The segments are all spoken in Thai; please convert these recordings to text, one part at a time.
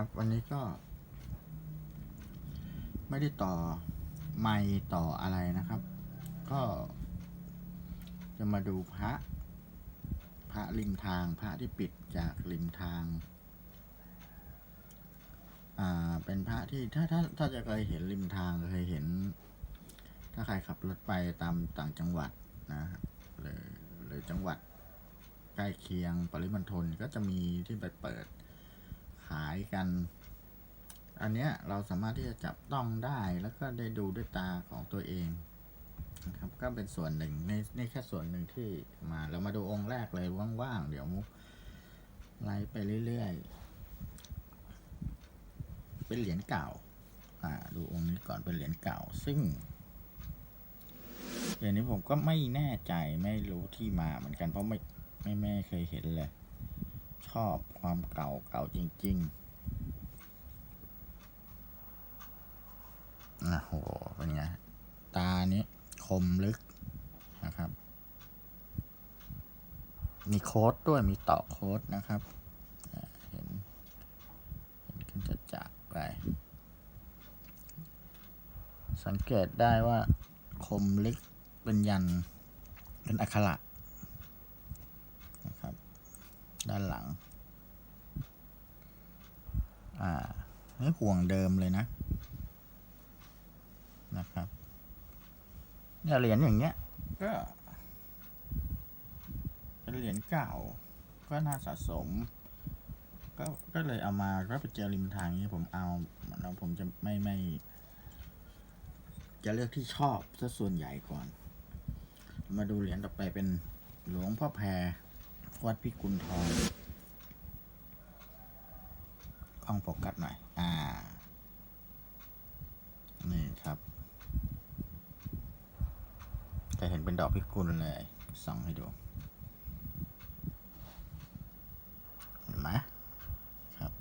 ครับ วันนี้ก็ ไม่ได้ต่อไม่ต่ออะไรนะครับ ก็ จะมาดูพระ พระริมทางพระที่ปิดจากริมทาง อ่าเป็นพระที่ถ้าถ้าถ้าจะเคยเห็นริมทางเคยเห็น ถ้าใครขับรถไปตามต่างจังหวัดนะหรือหรือจังหวัดใกล้เคียงปริมณฑลก็จะมีที่ไปเปิด ขายกัน อันเนี้ยเราสามารถที่จะจับต้องได้แล้วก็ได้ดูด้วยตาของตัวเองนะครับก็เป็นส่วนหนึ่งในในแค่ส่วนหนึ่งที่มาเรามาดูองค์แรกเลยว่างๆเดี๋ยวไล่ไปเรื่อยๆ เป็นเหรียญเก่าอ่าดูองค์นี้ก่อนเป็นเหรียญเก่า ซึ่งเหรียญนี้ผมก็ไม่แน่ใจไม่รู้ที่มาเหมือนกันเพราะไม่ไม่ไม่เคยเห็นเลย ชอบความเก่าเก่าจริง ๆนะโหเป็นไง ตานี้คมลึกนะครับ มีโค้ดด้วยมีต่อโค้ดนะครับเห็นเห็นขึ้นจะจากไป สังเกตได้ว่าคมลึกเป็นยันเป็นอักขระนะครับ ด้านหลัง อ่า นี่ห่วงเดิมเลยนะ นะครับเนี่ยเหรียญอย่างเงี้ย ก็เป็นเหรียญเก่า ก็น่าสะสม ก็ก็เลยเอามาก็ไปเจอริมทางนี้ผมเอาแล้วผมจะไม่ไม่ จะเลือกที่ชอบซะส่วนใหญ่ก่อน มาดูเหรียญต่อไปเป็นหลวงพ่อแพรวัดพิกุลทอง กล้องโฟกัสหน่อย อ่า นี่ครับ จะเห็นเป็นดอกพิกุลเลย ส่องให้ดู เห็นไหมครับ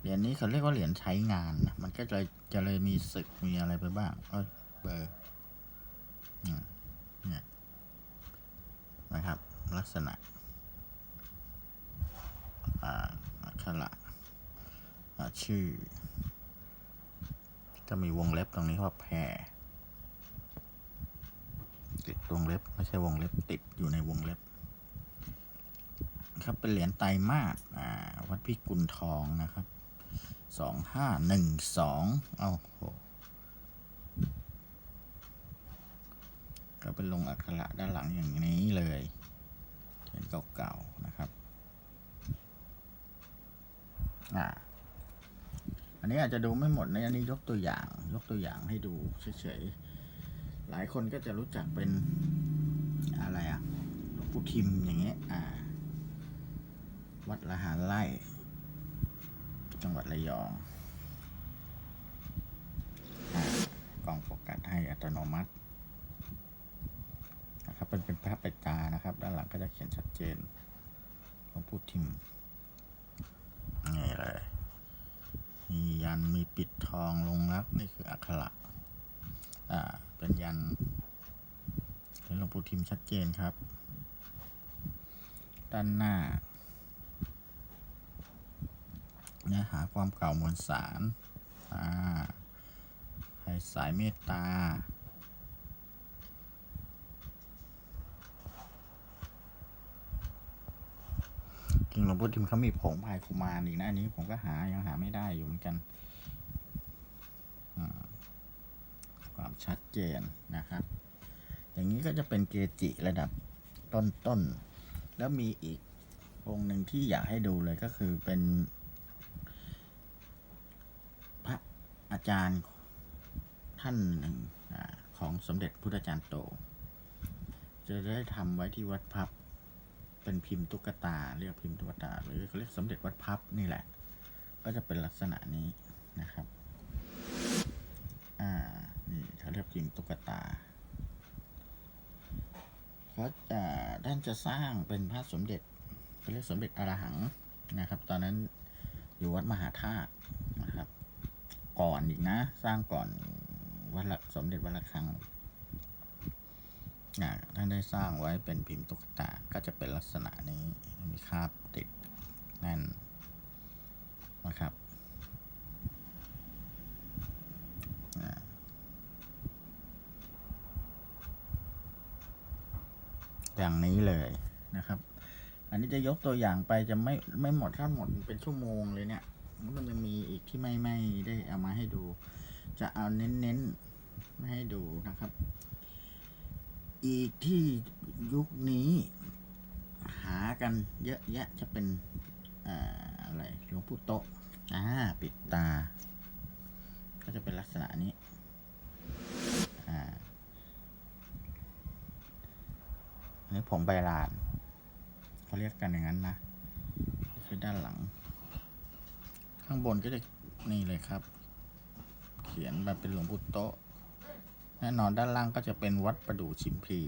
เหรียญนี้เขาเรียกว่าเหรียญใช้งานนะ มันก็เลยจะเลยมีศึกมีอะไรไปบ้าง เอ้ย เบอร์เนี่ยนี่นะครับ ลักษณะอ่าอักขระ ชื่อ จะมีวงเล็บตรงนี้ว่าแพรติดวงเล็บไม่ใช่วงเล็บติดอยู่ในวงเล็บ ครับเป็นเหรียญไตรมาสอ่าวัดพิกุลทองนะครับสองห้าหนึ่งสองเอาโหก็เป็นลงอักขระด้านหลังอย่างนี้เลยเหรียญเก่าๆนะครับ อ่า นนี้อาจจะดูไม่หมดในะอันนี้ยกตัวอย่าง ยกตัวอย่างให้ดูเฉยๆ หลายคนก็จะรู้จักเป็นอะไรอะหลวงปู่ทิมอย่างเงี้ยอ่า วัดละหารไร่จังหวัดระยองอากล้องโฟกัสให้อัตโนมัตินะครับเป็นเป็นภาพเป็ดตานะครับ ด้านหลังก็จะเขียนชัดเจนหลวงปู่ทิมนี่เลย มี ยันมีปิดทองลงรักนี่คืออักขระอ่าเป็นยันเห็นหลวงปู่ทิมชัดเจนครับ ด้านหน้าเนื้อหาความเก่ามวลสารอ่าใครสายเมตตาจริงหลวงพ่อทิมเขามีผงพายคุมารอีกนะอันนี้ผมก็หายังหาไม่ได้อยู่เหมือนกันอ่าความ ชัดเจนนะครับ อย่างนี้ก็จะเป็นเกจิระดับต้นๆ แล้วมีอีกองค์หนึ่งที่อยากให้ดูเลยก็คือเป็น พระอาจารย์ท่านหนึ่งอของสมเด็จพุทธจารย์โต จะได้ทำไว้ที่วัดพับ เป็นพิมพ์ตุ๊กตา เรียกพิมพ์ตุ๊กตาหรือเขาเรียกสมเด็จวัดพับนี่แหละ ก็จะเป็นลักษณะนี้นะครับ เขาเรียกพิมพ์ตุ๊กตาเขาจะท่านจะสร้างเป็นพระสมเด็จเขาเรียกสมเด็จอรหังนะครับ ตอนนั้นอยู่วัดมหาธาตุนะครับ ก่อนอีกนะ สร้างก่อนวัดละสมเด็จวัดละคังอ่าท่านได้สร้างไว้เป็นพิมพ์ตุ๊กตา ก็จะเป็นลักษณะนี้ มีคราบติดแน่นนะครับ อย่าง นี้เลยนะครับ อันนี้จะยกตัวอย่างไปจะไม่ไม่หมดถ้าหมดเป็นชั่วโมงเลยเนี่ยมันจะมีอีกที่ไม่ไม่ได้เอามาให้ดู จะเอาเน้นๆไม่ให้ดูนะครับ อีกที่ยุคนี้หากันเยอะแยะจะเป็นอ่าอะไรหลวงปู่โตอ่าปิดตา ก็จะเป็นลักษณะนี้อ่า ผงใบลานเขาเรียกกันอย่างนั้นนะคือด้านหลัง ข้างบนก็จะนี่เลยครับ เขียนแบบเป็นหลวงปู่โตแน่นอนด้านล่างก็จะเป็นวัดประดู่ชิมพี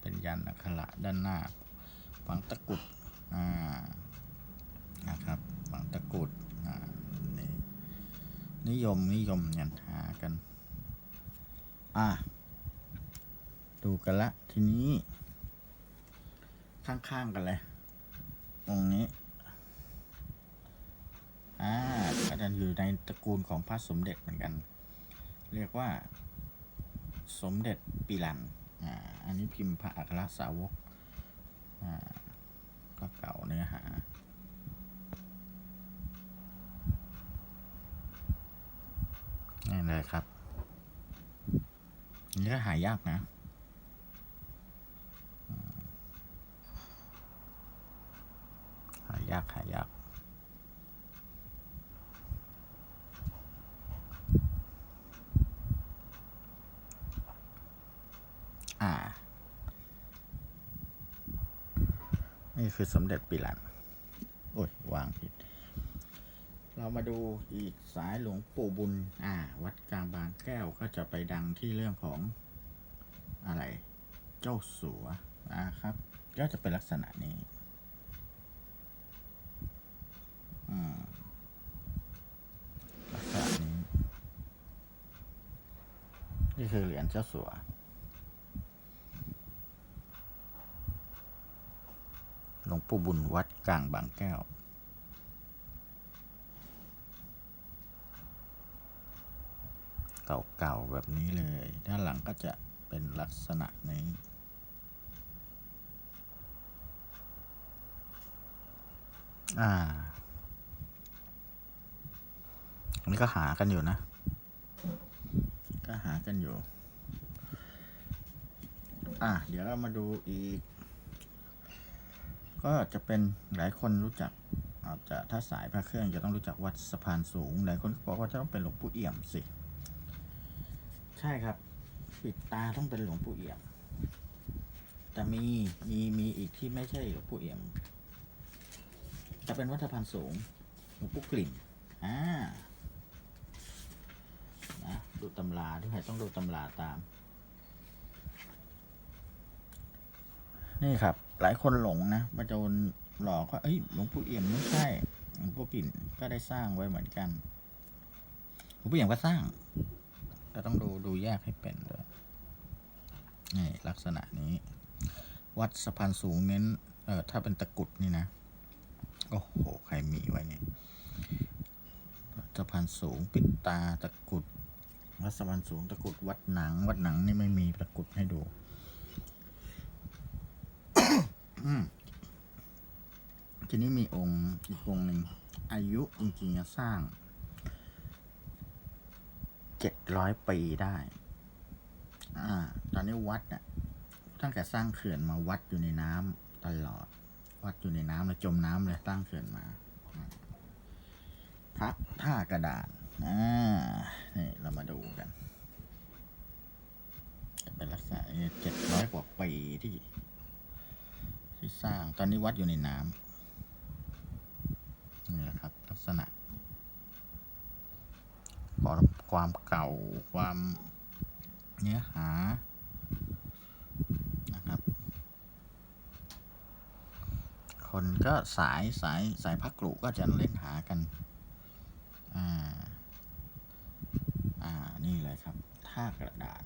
เป็นยันอักขระด้านหน้าฝังตะกุดอ่านะครับฝังตะกุดอ่านี่นิยมนิยมกันหากัน อะ ดูกันละ ทีนี้ ข้างๆกันเลย ตรงนี้ อ่าก็จะอยู่ในตระกูลของพระสมเด็จเหมือนกัน เรียกว่า สมเด็จปีลันอ่าอันนี้พิมพ์พระอัครสาวกอ่าก็เก่าเนื้อหานี่เลยครับนี่ก็หายากนะอืมหายากหายาก อ่า นี่ คือสมเด็จปิลันโอ้ยวางผิด เรามาดูอีกสายหลวงปู่บุญ อ่า วัดกลางบางแก้วก็จะไปดังที่เรื่องของอะไร เจ้าสัวนะครับ ก็จะเป็นลักษณะนี้ลักษณะนี้ นี่คือเหรียญเจ้าสัว ลวงปู่บุญวัดกลางบางแก้ว เก่าๆแบบนี้เลย ด้านหลังก็จะเป็นลักษณะนี้อ่าอันนี้ก็หากันอยู่นะ ก็หากันอยู่ อะ เดี๋ยวเรามาดูอีก ก็จะเป็นหลายคนรู้จักอาจจะถ้าสายพระเครื่องจะต้องรู้จักวัดสะพานสูง หลายคนก็บอกว่าจะต้องเป็นหลวงปู่เอี่ยมสิ ใช่ครับ ปิดตาต้องเป็นหลวงปู่เอี่ยม แต่มีมีมีอีกที่ไม่ใช่หลวงปู่เอี่ยมจะเป็นวัดสะพานสูงหลวงปู่กลิ่นอ่านะดูตำราด้วยต้องดูตำราตาม นี่ครับ หลายคนหลงนะมาโดนหลอกว่าเอ้ยหลวงปู่เอี่ยมไม่ใช่หลวงปู่กิ่นก็ได้สร้างไว้เหมือนกันหลวงปู่เอี่ยมก็สร้าง ก็ต้องดูดูแยกให้เป็นด้วยนี่ลักษณะนี้ วัดสะพานสูงเน้นเออถ้าเป็นตะกุดนี่นะโอ้โหใครมีไว้เนี่ยสะพานสูงปิดตาตะกุดวัดสะพานสูงตะกุดวัดหนัง วัดหนังนี่ไม่มีตะกุดให้ดู อืม ทีนี้มีองค์อีกองค์หนึ่งอายุจริงๆจะสร้างเจ็ดร้อยปีได้ อ่า ตอนนี้วัดน่ะตั้งแต่สร้างเขื่อนมาวัดอยู่ในน้ำตลอด วัดอยู่ในน้ำเลยจมน้ำเลยตั้งเขื่อนมาพระท่ากระดานอ่านี่เรามาดูกัน จะเป็นลักษณะเจ็ดร้อยกว่าปีที่ ที่สร้างตอนนี้วัดอยู่ในน้ำนี่แหละครับ ลักษณะความเก่าความเนื้อหานะครับ คนก็สายสายสายพักกลุก็จะเล่นหากัน อ่า อ่า นี่เลยครับ ท่ากระดาน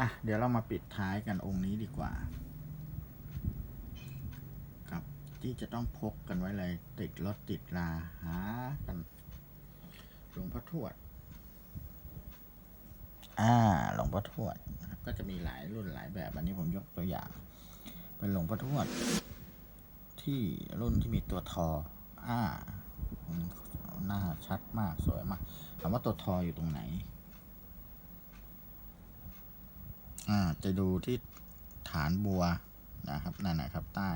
อะ เดี๋ยวเรามาปิดท้ายกันองค์นี้ดีกว่าครับที่จะต้องพกกันไว้เลย ติดรถติดราหากันหลวงพ่อทวด อ่า หลวงพ่อทวดนะครับ ก็จะมีหลายรุ่นหลายแบบ อันนี้ผมยกตัวอย่าง เป็นหลวงพ่อทวด ที่รุ่นที่มีตัวทอ อ่าหน้าชัดมากสวยมากถามว่าตัวทออยู่ตรงไหน อ่าจะดูที่ฐานบัวนะครับนั่นนะครับใต้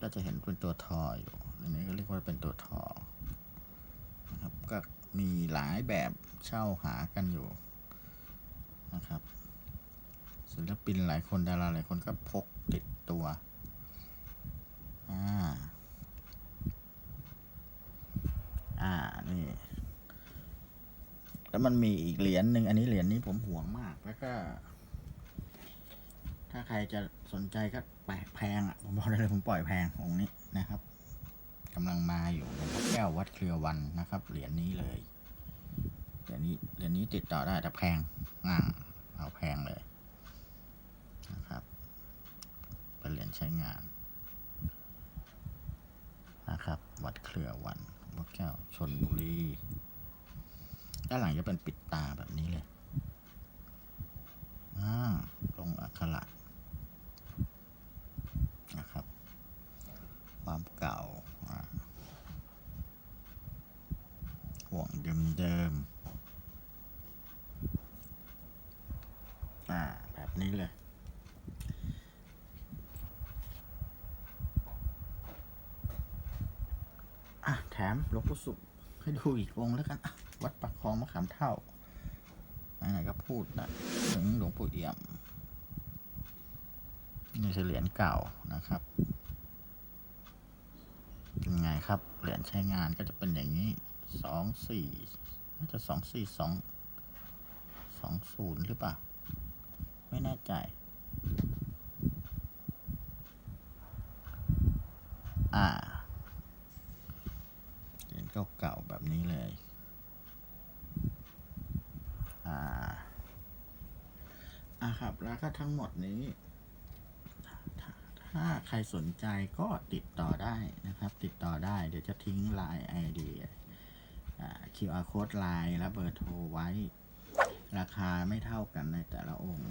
ก็จะเห็นเป็นตัวทออยู่อันนี้ก็เรียกว่าเป็นตัวทอนะครับก็มีหลายแบบเช่าหากันอยู่นะครับศิลปินหลายคนดาราหลายคนก็พกติดตัวอ่า อ่า นี่ แล้วมันมีอีกเหรียญหนึ่งอันนี้เหรียญนี้ผมห่วงมาก แล้วก็ ถ้าใครจะสนใจก็แปลกแพงอะผมบอกได้เลยผมปล่อยแพงองนี้นะครับกำลังมาอยู่หลวงพ่อแก้ววัดเครือวันนะครับ เหรียญนี้เลยเหรียญนี้เหรียญนี้ติดต่อได้แต่แพงอ่าเอาแพงเลยนะครับเป็นเหรียญใช้งานนะครับ วัดเครือวันวัดแก้วชนบุรี ด้านหลังจะเป็นปิดตาแบบนี้เลยอ่าลงอักขระนะครับ ความเก่าห่วงเดิมเดิมๆอ่า แบบนี้เลยอะแถมหลวงปู่สุขให้ดูอีกองแล้วกันอะ วัดปักคลองมะขามเท่าไหนๆก็พูดนะถึงหลวงปู่เอี่ยมนี่คือเหรียญเก่านะครับเป็นไงครับ เหรียญใช้งานก็จะเป็นอย่างนี้สองสี่น่าจะสองสี่สองสองศูนย์หรือเปล่า ไม่แน่ใจ อ่า เหรียญเก่าๆแบบนี้เลย อ่า อะครับ แล้วก็ทั้งหมดนี้ถ้าถ้าใครสนใจก็ติดต่อได้นะครับ ติดต่อได้ เดี๋ยวจะทิ้ง Line ID อ่า QR code Line และเบอร์โทรไว้ ราคาไม่เท่ากันในแต่ละองค์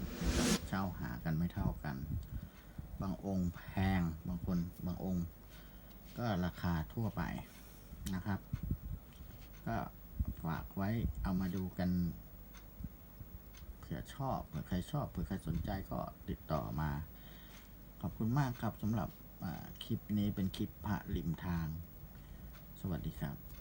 เช่าหากันไม่เท่ากัน บางองค์แพง บางคนบางองค์ ก็ราคาทั่วไปนะครับ ก็ฝากไว้เอามาดูกัน ผื่อชอบเผื่อใครชอบเผื่อใครสนใจก็ติดต่อมา ขอบคุณมากครับสำหรับคลิปนี้เป็นคลิปพระริมทาง สวัสดีครับ